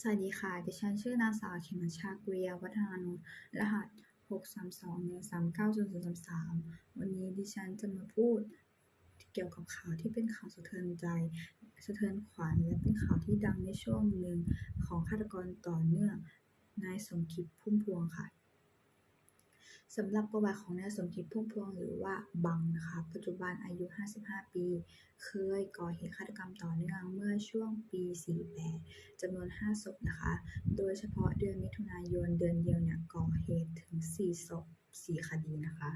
สวัสดีค่ะ ดิฉันชื่อนางสาวเขมชาเกวียวัฒนานุรหัส 632139033 วันนี้ดิฉันจะมาพูดเกี่ยวกับข่าวที่เป็นข่าวสะเทือนใจ สะเทือนขวัญ และเป็นข่าวที่ดังในช่วงหนึ่งของฆาตกรต่อเนื่อง นายสมคิดพุ่มพวงค่ะ สำหรับประวัติของนายสมคิดพุ่มพวงหรือว่าบังนะคะ ปัจจุบันอายุ 55 ปี เคยก่อเหตุฆาตกรรมต่อเนื่องเมื่อช่วงปี 48จำนวน 5 ศพนะคะ โดยเฉพาะเดือนมิถุนายนเดือนเดียวเนี่ยก่อเหตุถึง 4 ศพ 4 คดีนะคะ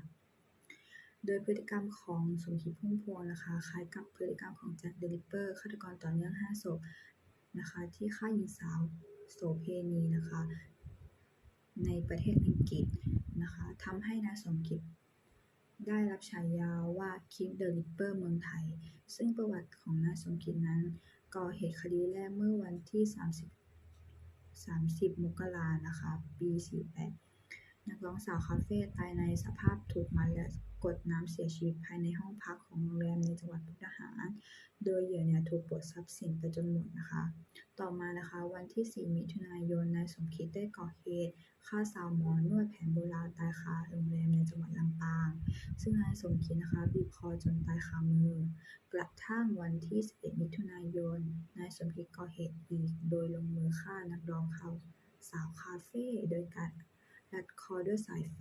โดยพฤติกรรมของสมคิดพุ่มพวงนะคะคล้ายกับพฤติกรรมของแจ็คเดลิเปอร์ฆาตกรต่อเนื่อง 5 ศพนะคะ ที่ฆ่าหญิงสาวโสเพณีนะคะ ในประเทศอังกฤษนะคะทำให้นายสมคิดได้รับฉายาว่าคิดเดอะริปเปอร์เมืองไทย ซึ่งประวัติของนายสมคิดนั้น ก่อเหตุคดีแรกเมื่อวันที่ 30 30 มกรานะคะ ปี 48 นักร้องสาวคาเฟ่ตายในสภาพถูกมัดและ กดน้ำเสียชีวิตภายในห้องพักของโรงแรมในจังหวัดมุกดาหาร โดยเหยื่อเนี่ยถูกปลดทรัพย์สินไปจนหมดนะคะ ต่อมานะคะวันที่ 4 มิถุนายนนายสมคิดได้ก่อเหตุฆ่าสาวหมอนวดแผนโบราณตายคาโรงแรมในจังหวัดลำปาง ซึ่งนายสมคิดนะคะบีบคอจนตายคามือ กระทั่งวันที่ 11 มิถุนายนนายสมคิดก่อเหตุอีก โดยลงมือฆ่านักร้องเขาสาวคาเฟ่โดยการรัดคอด้วยสายไฟ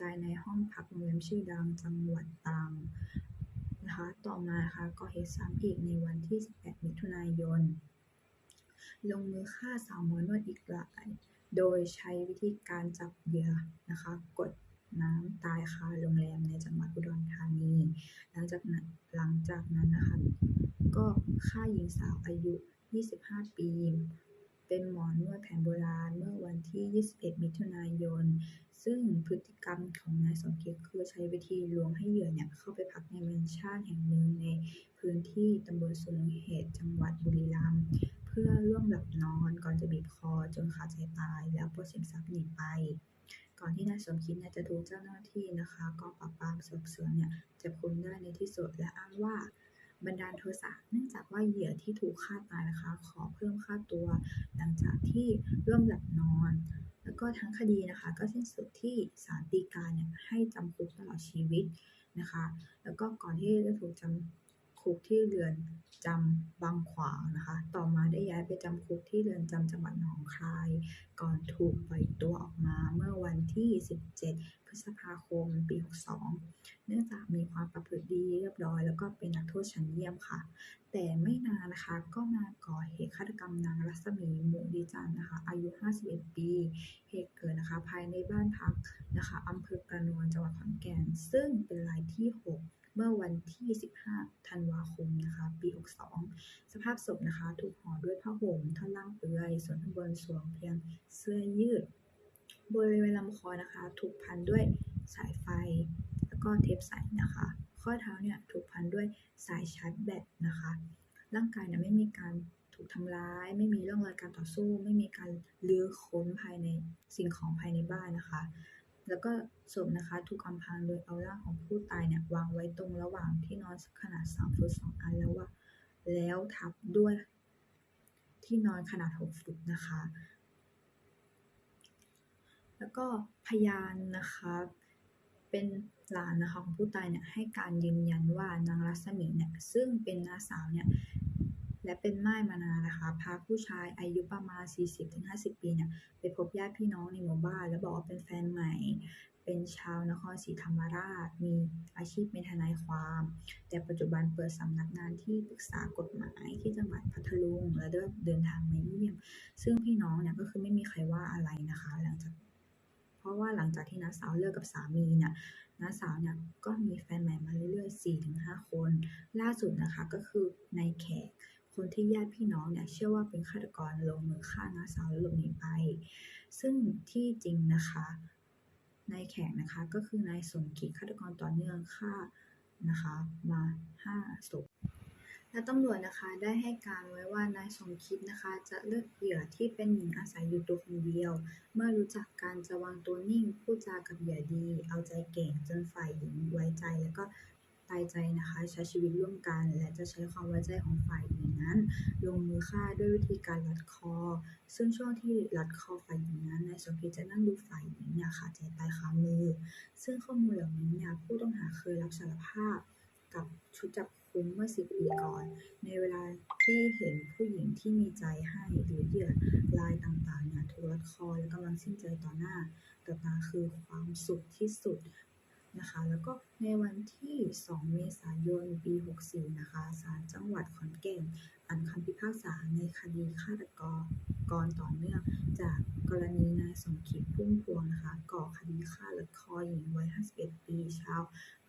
ตายในห้องพักโรงแรมชื่อดังจังหวัดตรังนะคะต่อมานะคะก่อเหตุซ้ำอีกในวันที่ 18 มิถุนายน ลงมือฆ่าสาวหมอนวดอีกรายโดยใช้วิธีการจับเหยื่อนะคะกดน้ำตายคาโรงแรมในจังหวัดอุดรธานีหลังจากนั้นหลังจากนั้นนะคะก็ฆ่าหญิงสาวอายุ 25 ปี เป็นหมอนวดแผนโบราณเมื่อวันที่ 21 มิถุนายน ซึ่งพฤติกรรมของนายสมคิดคือใช้วิธีลวงให้เหยื่อเนี่ยเข้าไปพักในแมนชั่นแห่งหนึ่งในพื้นที่ตำบลสุนเหตุจังหวัดบุรีรัมย์เพื่อร่วมหลับนอนก่อนจะบีบคอจนขาดใจตาย แล้วปล้นสินทรัพย์หนีไป ก่อนที่นายสมคิดเนี่ยจะถูกเจ้าหน้าที่นะคะกองปราบปรามสอบสวนเนี่ยจับกุมได้ในที่สุดและอ้างว่า บันดาลโทสะเนื่องจากว่าเหยื่อที่ถูกฆ่าตายนะคะ ขอเพิ่มค่าตัว หลังจากที่ร่วมหลับนอน แล้วก็ทั้งคดีนะคะ ก็สิ้นสุดที่ศาลฎีกาเนี่ยให้จำคุกตลอดชีวิตนะคะ แล้วก็ก่อนที่จะถูกจำ คุกที่เรือนจำบางขวางนะคะ ต่อมาได้ย้ายไปจำคุกที่เรือนจำจังหวัดหนองคาย ก่อนถูกปล่อยตัวออกมาเมื่อวันที่ 17 พฤษภาคม ปี 62 เนื่องจากมีความประพฤติดีเรียบร้อย แล้วก็เป็นนักโทษชั้นเยี่ยมค่ะ แต่ไม่นานนะคะก็มาก่อเหตุฆาตกรรมนางรัศมีหมูดีจันทร์นะคะ อายุ 51 ปี เหตุเกิดนะคะภายในบ้านพักนะคะอำเภอกระนวนจังหวัดขอนแก่น ซึ่งเป็นรายที่ 6 เมื่อวันที่ 15 ธันวาคมนะคะปี 62 สภาพศพนะคะ ถูกห่อด้วยผ้าห่มท่อนล่างเปลือย ส่วนข้างบนสวมเพียงเสื้อยืด บริเวณลำคอนะคะ ถูกพันด้วยสายไฟ แล้วก็เทปใสนะคะ ข้อเท้าเนี่ยถูกพันด้วยสายชาร์จแบตนะคะ ร่างกายเนี่ยไม่มีการถูกทำร้าย ไม่มีร่องรอยการต่อสู้ ไม่มีการลื้อค้นภายในสิ่งของภายในบ้านนะคะ แล้วก็ศพนะคะถูกอำพรางโดยเอาร่างของผู้ตายเนี่ยวางไว้ตรงระหว่างที่นอนขนาด3ฟุต2อันแล้วว่าแล้วทับด้วยที่นอนขนาด6ฟุตนะคะ แล้วก็พยานนะคะเป็นหลานนะคะของผู้ตายเนี่ยให้การยืนยันว่านางรัศมีเนี่ยซึ่งเป็นน้าสาวเนี่ย และเป็นม่ายมานานนะคะ พาผู้ชายอายุประมาณ 40-50 ปีเนี่ยไปพบญาติพี่น้องในหมู่บ้าน แล้วบอกว่าเป็นแฟนใหม่ เป็นชาวนครศรีธรรมราช มีอาชีพเป็นทนายความ แต่ปัจจุบันเปิดสำนักงานที่ปรึกษากฎหมายที่จังหวัดพัทลุง และเดินทางมาเยี่ยม ซึ่งพี่น้องเนี่ยก็คือไม่มีใครว่าอะไรนะคะ หลังจากเพราะว่าหลังจากที่น้าสาวเลิกกับสามีเนี่ยน้าสาวเนี่ยก็มีแฟนใหม่มาเรื่อยๆ4-5 คน ล่าสุดนะคะก็คือนายแขก คนที่ญาติพี่น้องเนี่ยเชื่อว่าเป็นฆาตกรลงมือฆ่าน้าสาวแล้วหลบหนีไป ซึ่งที่จริงนะคะนายแขกนะคะก็คือนายสมคิดฆาตกรต่อเนื่องฆ่านะคะมาห้าศพและตำรวจนะคะได้ให้การไว้ว่านายสมคิดนะคะจะเลือกเหยื่อที่เป็นหญิงอาศัยอยู่ตัวคนเดียว เมื่อรู้จักการจะวางตัวนิ่งพูดจากับเหยื่อดี เอาใจเก่งจนฝ่ายหญิงไว้ใจ แล้วก็ ตายใจนะคะ ใช้ชีวิตร่วมกัน และจะใช้ความไว้ใจของฝ่ายหญิงนั้น ลงมือฆ่าด้วยวิธีการรัดคอ ซึ่งช่วงที่รัดคอฝ่ายหญิงนั้นนายสมคิดจะนั่งดูฝ่ายหญิงเนี่ยขาดใจตายคามือ ซึ่งข้อมูลเหล่านี้เนี่ยผู้ต้องหาเคยรับสารภาพกับชุดจับกุมเมื่อ10ปีก่อน ในเวลาที่เห็นผู้หญิงที่มีใจให้หรือเหยื่อรายต่างๆเนี่ยถูกรัดคอและกำลังสิ้นใจต่อหน้าต่อตาคือความสุขที่สุด นะคะ แล้วก็ในวันที่ 2 เมษายน ปี 64 นะคะ ศาลจังหวัดขอนแก่นอ่านคำพิพากษาในคดีฆาตกรกรต่อเนื่องจากกรณีนายสมคิดพุ่มพวงนะคะ ก่อคดีฆ่ารัดคอหญิงวัย 51 ปีชาว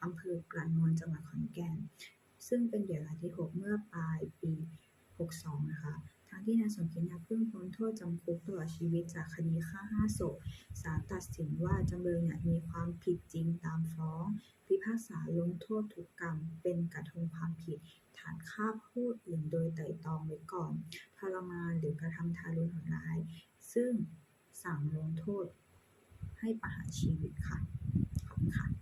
อำเภอกระนวนจังหวัดขอนแก่น ซึ่งเป็นเหยื่อรายที่ 6 เมื่อปลายปี 62 นะคะ ทั้งที่นายสมคิดเนี่ยเพิ่งพ้นโทษจำคุกตลอดชีวิตจากคดีฆ่า5ศพศาลตัดสินว่าจำเลยเนี่ยมีความผิดจริงตามฟ้อง พิพากษาลงโทษทุกกรรม เป็นกระทงความผิด ฐานฆ่าผู้อื่นโดยไตร่ตรองไว้ก่อนทรมานหรือกระทำทารุณโหดร้าย ซึ่งสั่งลงโทษให้ประหารชีวิตค่ะ ขอบคุณค่ะ